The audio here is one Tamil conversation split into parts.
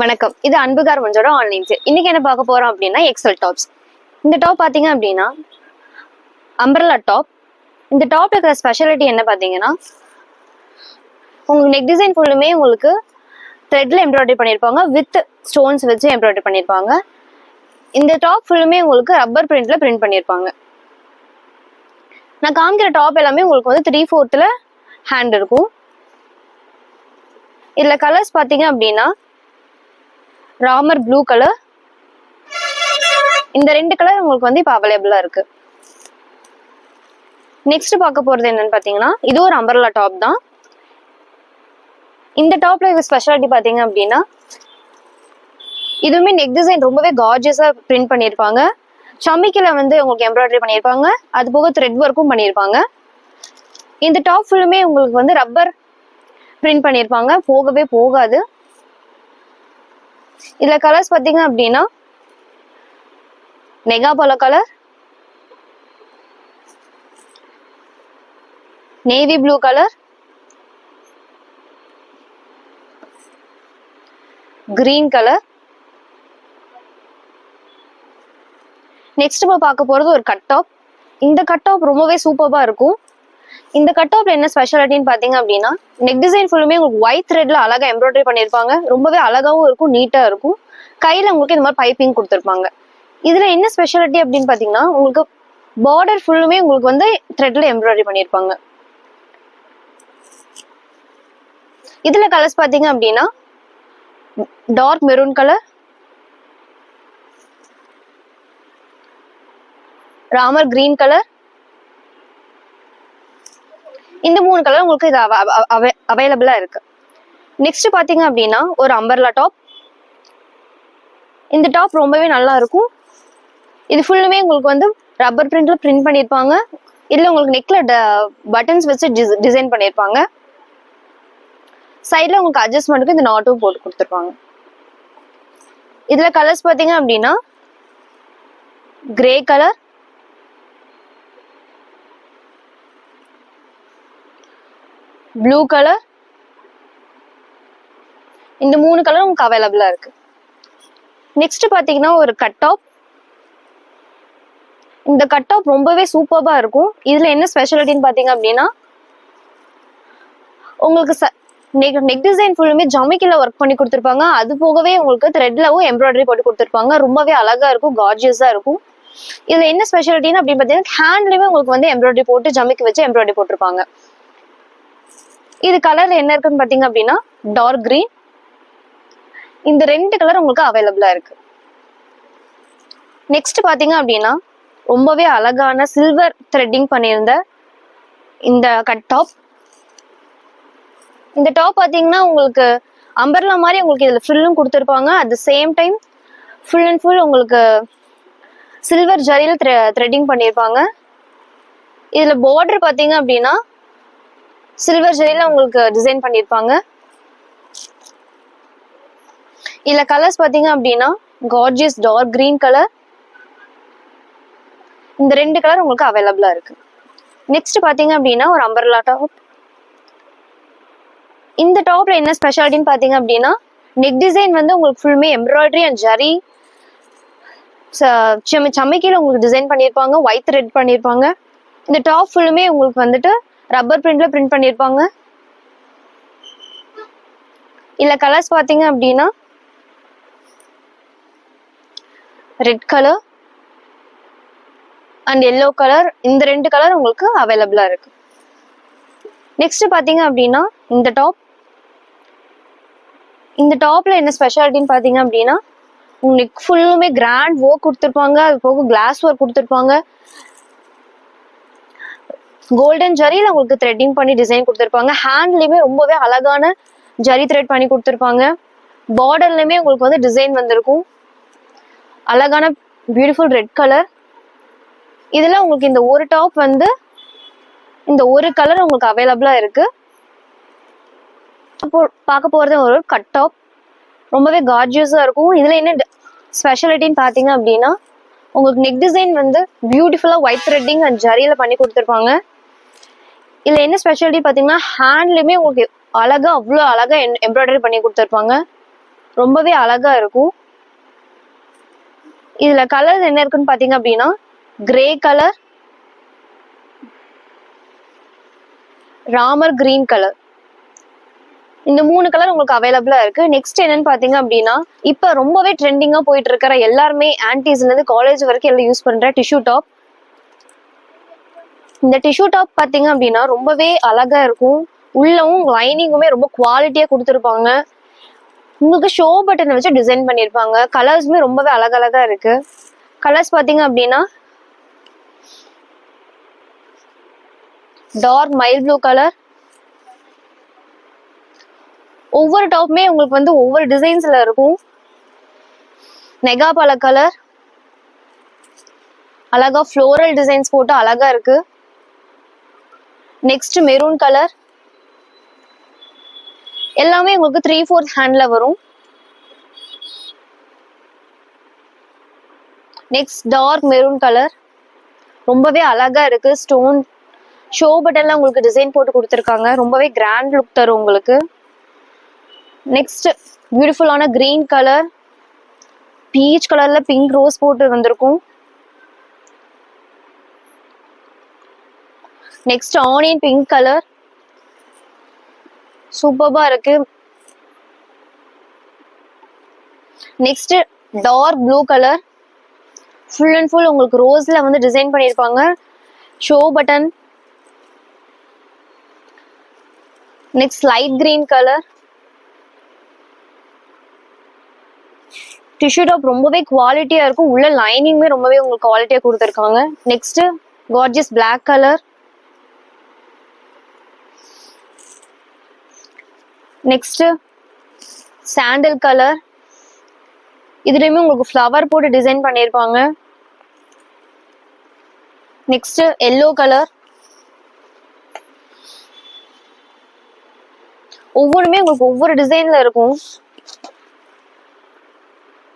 வணக்கம். இது அன்புகார் மஞ்சோட ஆன்லைன் சேல் இன்னைக்கு என்ன பார்க்க போறோம் அப்படின்னா எக்ஸல் டாப்ஸ் இந்த டாப் பார்த்தீங்க அப்படின்னா அம்பர்லா டாப் இந்த டாப்ல இருக்கிற ஸ்பெஷாலிட்டி என்ன பார்த்தீங்கன்னா உங்களுக்கு நெக் டிசைன் ஃபுல்லுமே உங்களுக்கு த்ரெட்ல எம்ப்ராய்டரி பண்ணியிருப்பாங்க. வித் ஸ்டோன்ஸ் வச்சு எம்ப்ராய்டரி பண்ணியிருப்பாங்க. இந்த டாப் ஃபுல்லுமே உங்களுக்கு ரப்பர் பிரிண்ட்ல பிரிண்ட் பண்ணியிருப்பாங்க. நான் காமிக்கிற டாப் எல்லாமே உங்களுக்கு வந்து த்ரீ ஃபோர்த்தில் ஹேண்ட் இருக்கும். இதில் கலர்ஸ் பார்த்தீங்க அப்படின்னா ராமர் ப்ளூ கலர் இந்த ரெண்டு கலர் உங்களுக்கு வந்து இப்போ அவைலபிளாக இருக்கு. நெக்ஸ்ட் பார்க்க போகிறது என்னன்னு பார்த்தீங்கன்னா இது ஒரு அம்பர்லா டாப் தான். இந்த டாப்ல இது ஸ்பெஷாலிட்டி பார்த்தீங்க அப்படின்னா இதுவுமே நெக் டிசைன் ரொம்பவே கார்ஜியஸாக பிரிண்ட் பண்ணியிருப்பாங்க. சமிக்கில் வந்து உங்களுக்கு எம்ப்ராய்டரி பண்ணியிருப்பாங்க. அது போக த்ரெட் ஒர்க்கும் பண்ணியிருப்பாங்க. இந்த டாப் ஃபுல்லுமே உங்களுக்கு வந்து ரப்பர் பிரிண்ட் பண்ணியிருப்பாங்க. போகவே போகாது. இதுல கலர்ஸ் பாத்தீங்க அப்படின்னா நெகா போல colour navy blue colour green colour next நம்ம பார்க்க போறது ஒரு கட் டாப் இந்த கட் டாப் ரொம்பவே சூப்பர்பா இருக்கும். இந்த கட் டாப்ல என்ன ஸ்பெஷாலிட்டின்னு பாத்தீங்க அப்படின்னா நெக் டிசைன் ஃபுல்லுமே உங்களுக்கு ஒயிட் த்ரெட்ல அழகா எம்ப்ராய்டரி பண்ணிருப்பாங்க ரொம்பவே அழகாவும் இருக்கும் நீட்டா இருக்கும். கையில உங்களுக்கு இந்த மாதிரி பைப்பிங் கொடுத்துருப்பாங்க. இதுல என்ன ஸ்பெஷாலிட்டி அப்படின்னு பாத்தீங்கன்னா உங்களுக்கு பார்டர் ஃபுல்லுமே உங்களுக்கு வந்து த்ரெட்ல எம்ப்ராய்டரி பண்ணிருப்பாங்க இதுல கலர்ஸ் பாத்தீங்க அப்படின்னா dark maroon colour Ramar green colour இந்த மூணு கலர் உங்களுக்கு இது அவைலபிளா இருக்கு. நெக்ஸ்ட் பாத்தீங்க அப்படின்னா ஒரு அம்பர்லா டாப் இந்த டாப் ரொம்பவே நல்லா இருக்கும். இது ஃபுல்லுமே உங்களுக்கு வந்து ரப்பர் பிரிண்ட்ல பிரிண்ட் பண்ணியிருப்பாங்க இதுல உங்களுக்கு நெக்ல பட்டன்ஸ் வச்சு டிசைன் பண்ணியிருப்பாங்க சைட்ல உங்களுக்கு அட்ஜஸ்ட்மெண்ட்டுக்கு இந்த நாட்டும் போட்டு கொடுத்துருப்பாங்க. இதுல கலர்ஸ் பாத்தீங்க அப்படின்னா கிரே கலர் ப்ளூ கலர் இந்த மூணு கலர் உங்களுக்கு அவைலபிளா இருக்கு. நெக்ஸ்ட் பாத்தீங்கன்னா ஒரு கட் டாப் இந்த கட் டாப் ரொம்பவே சூப்பர்பா இருக்கும். இதுல என்ன ஸ்பெஷாலிட்டின்னு பாத்தீங்க அப்படின்னா உங்களுக்கு நெக் நெக் டிசைன் ஃபுல்லுமே ஜமிக்கில ஒர்க் பண்ணி கொடுத்துருப்பாங்க. அது போகவே உங்களுக்கு த்ரெட்லவும் எம்ப்ராய்டரி போட்டு கொடுத்துருப்பாங்க. ரொம்பவே அழகா இருக்கும் கார்ஜியஸா இருக்கும். இதுல என்ன ஸ்பெஷாலிட்டின்னு அப்படின்னு பாத்தீங்கன்னா ஹேண்ட்லயுமே உங்களுக்கு வந்து எம்ப்ராய்டரி போட்டு ஜமிக்கு வச்சு எம்ப்ராய்டரி போட்டிருப்பாங்க. இது கலர்ல என்ன இருக்குன்னு பாத்தீங்க அப்படின்னா டார்க் கிரீன் இந்த ரெண்டு கலர் உங்களுக்கு அவைலபிளா இருக்கு. நெக்ஸ்ட் பாத்தீங்க அப்படின்னா ரொம்பவே அழகான சில்வர் த்ரெட்டிங் பண்ணியிருந்த இந்த கட் டாப் இந்த டாப் பாத்தீங்கன்னா உங்களுக்கு அம்பர்லா மாதிரி உங்களுக்கு இதுல ஃபுல்லும் கொடுத்துருப்பாங்க. At the same time full and full உங்களுக்கு சில்வர் ஜரியில் த்ரெட்டிங் பண்ணியிருப்பாங்க. இதுல பார்டர் பாத்தீங்க அப்படின்னா சில்வர் ஜெரியில் உங்களுக்கு டிசைன் பண்ணியிருப்பாங்க இதில் கலர்ஸ் பார்த்தீங்க அப்படின்னா கார்ஜியஸ் டார்க் கிரீன் கலர் இந்த ரெண்டு கலர் உங்களுக்கு அவைலபிளாக இருக்கு. நெக்ஸ்ட் பார்த்தீங்க அப்படின்னா ஒரு அம்பர்லா டாப் இந்த டாப்ல என்ன ஸ்பெஷாலிட்டின்னு பார்த்தீங்க அப்படின்னா நெக் டிசைன் வந்து உங்களுக்கு ஃபுல்லுமே எம்ப்ராய்டரி அண்ட் ஜரி சமைக்கையில உங்களுக்கு டிசைன் பண்ணியிருப்பாங்க ஒயிட் த்ரெட் பண்ணியிருப்பாங்க இந்த டாப் ஃபுல்லுமே உங்களுக்கு வந்துட்டு ரப்பர் பிரிண்ட்ல பிரிண்ட் பண்ணியிருப்பாங்க இல்ல கலர்ஸ் பாத்தீங்க அப்படின்னா red colour and yellow colour இந்த ரெண்டு கலர் உங்களுக்கு அவைலபிளா இருக்கு. நெக்ஸ்ட் பாத்தீங்க அப்படின்னா இந்த டாப் இந்த டாப்ல என்ன ஸ்பெஷாலிட்டின்னு பாத்தீங்க அப்படின்னா உங்களுக்கு ஃபுல்லுமே கிராண்ட் ஒர்க் கொடுத்துருப்பாங்க. அது போக கிளாஸ் ஒர்க் கொடுத்துருப்பாங்க. கோல்டன் ஜரியில் உங்களுக்கு த்ரெட்டிங் பண்ணி டிசைன் கொடுத்துருப்பாங்க. ஹேண்ட்லேயுமே ரொம்பவே அழகான ஜரி த்ரெட் பண்ணி கொடுத்துருப்பாங்க. பார்டர்லையுமே உங்களுக்கு வந்து டிசைன் வந்திருக்கும். அழகான பியூட்டிஃபுல் ரெட் கலர் இதில் உங்களுக்கு இந்த ஒரு டாப் வந்து இந்த ஒரு கலர் உங்களுக்கு அவைலபிளாக இருக்கு. அப்போ பார்க்க போகிறது ஒரு கட் டாப் ரொம்பவே கார்ஜியஸாக இருக்கும். இதில் என்ன ஸ்பெஷாலிட்டின்னு பார்த்தீங்க அப்படின்னா உங்களுக்கு நெக் டிசைன் வந்து பியூட்டிஃபுல்லாக ஒயிட் த்ரெட்டிங் அண்ட் ஜரியில் பண்ணி கொடுத்துருப்பாங்க. இதுல என்ன ஸ்பெஷாலிட்டி பாத்தீங்கன்னா ஹேண்ட்லயுமே உங்களுக்கு அழகா அவ்வளோ அழகா எம்ப்ராய்டரி பண்ணி கொடுத்துருப்பாங்க. ரொம்பவே அழகா இருக்கும். இதுல கலர் என்ன இருக்குன்னு பாத்தீங்க அப்படின்னா grey colour Ramar green colour இந்த மூணு கலர் உங்களுக்கு அவைலபிளா இருக்கு. நெக்ஸ்ட் என்னன்னு பாத்தீங்க அப்படின்னா இப்ப ரொம்பவே ட்ரெண்டிங்கா போயிட்டு இருக்கிற எல்லாருமே ஆன்டிஸ்ல இருந்து காலேஜ் வரைக்கும் எல்லாம் யூஸ் பண்ற டிஷ்யூ டாப் இந்த டிஷ்யூ டாப் பார்த்தீங்க அப்படின்னா ரொம்பவே அழகா இருக்கும். உள்ளவும் லைனிங்குமே ரொம்ப குவாலிட்டியா கொடுத்துருப்பாங்க. உங்களுக்கு ஷோ பட்டனை வச்சு டிசைன் பண்ணியிருப்பாங்க கலர்ஸுமே ரொம்பவே அழகழகா இருக்கு. கலர்ஸ் பார்த்தீங்க அப்படின்னா டார்க் மைல் ப்ளூ கலர் ஒவ்வொரு டாப்புமே உங்களுக்கு வந்து ஒவ்வொரு டிசைன்ஸ்ல இருக்கும். நெகா பல கலர் அழகா ஃப்ளோரல் டிசைன்ஸ் போட்டு அழகா இருக்கு. நெக்ஸ்ட் மெரூன் கலர் எல்லாமே உங்களுக்கு த்ரீ ஃபோர்த் ஹேண்ட்ல வரும். நெக்ஸ்ட் டார்க் மெரூன் கலர் ரொம்பவே அழகா இருக்கு. ஸ்டோன் ஷோ பட்டன்ல உங்களுக்கு டிசைன் போட்டு கொடுத்துருக்காங்க. ரொம்பவே கிராண்ட் லுக் தரும் உங்களுக்கு. நெக்ஸ்ட் பியூட்டிஃபுல்லான கிரீன் கலர் பீச் கலர்ல பிங்க் ரோஸ் போட்டு வந்திருக்கும். நெக்ஸ்ட் ஆனியன் பிங்க் கலர் சூப்பர்பா இருக்கு. Next dark blue colour full and full உங்களுக்கு ரோஸ்ல வந்து டிசைன் பண்ணியிருப்பாங்க. Show button next light green colour tissue top ரொம்பவே குவாலிட்டியா இருக்கும். உள்ள லைனிங்குமே ரொம்பவே உங்களுக்கு குவாலிட்டியா கொடுத்துருக்காங்க. Next gorgeous black colour next sandal colour இதுலயுமே உங்களுக்கு ஃப்ளவர் போட்டு டிசைன் பண்ணியிருப்பாங்க. நெக்ஸ்ட் எல்லோ கலர் ஒவ்வொருமே உங்களுக்கு ஒவ்வொரு டிசைன்ல இருக்கும்.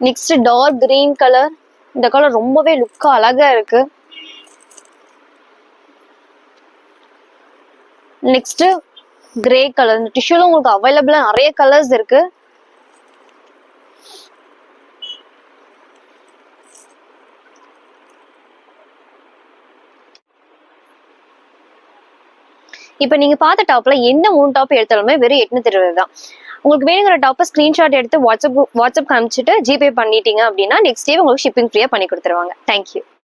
நெக்ஸ்ட் டார்க் கிரீன் கலர் இந்த கலர் ரொம்பவே லுக்கா அழகா இருக்கு. நெக்ஸ்ட் கிரே கலர் இந்த டிஷ்யூல உங்களுக்கு அவைலபிளா நிறைய கலர்ஸ் இருக்கு. இப்போ நீங்க பார்த்த டாப்ல எந்த மூணு டாப் எடுத்தாலுமே வெறும் எட்நூத்தி இருபது தான் உங்களுக்கு வேணுங்கிற டாப்பை ஸ்கிரீன்ஷாட் எடுத்து வாட்ஸ்அப் வாட்ஸ்அப் காமிச்சிட்டு ஜிபே பண்ணிட்டீங்க அப்படின்னா நெக்ஸ்ட் டே உங்களுக்கு ஷிப்பிங் ஃப்ரீயா பண்ணி கொடுத்துருவாங்க. தேங்க்யூ